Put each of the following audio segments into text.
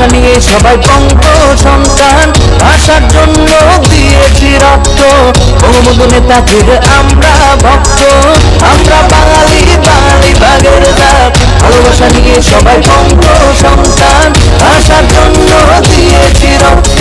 ভালোবাসা নিয়ে সবাই পঙ্ক সন্তান। ভাষার জন্য দিয়েছি রক্ত। বঙ্গবন্ধু নেতাজির আমরা ভক্ত। আমরা বাঙালি বাঙালি বাগের দাঁত ভালোবাসা নিয়ে সবাই পঙ্ক সন্তান। ভাষার জন্য দিয়েছি রক্ত।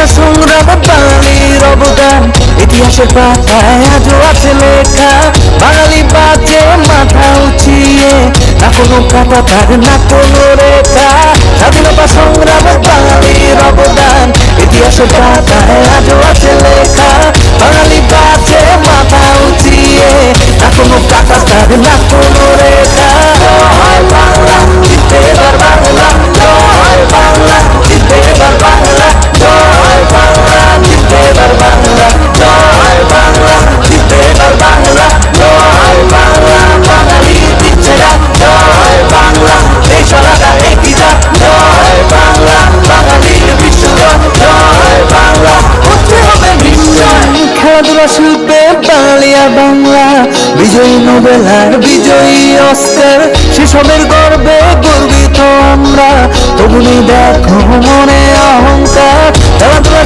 স্বাধীনতা সংগ্রাম বাঙালির অবদান। ইতিহাসের পাতায় আজও আছে লেখা। বাঙালি বাজে, মাথা উঠিয়ে না কোনো কাটা তার, না কোনো রেখা। স্বাধীনতা সংগ্রাম বাঙালির অবদান। ইতিহাসের পাতায় আজও আছে লেখা। বাঙালি বাজে, মাথা উঠিয়ে না কোনো কাটা তার, না কোনো মোহাম্মদ রসুল বাংলিয়া বাংলা, বিজয়ী নোবেল আর বিজয়ী অস্কার। সেসবের গর্বে গর্বিত আমরা তবুনি দেখো মনে অহংকার। খেলাধুলা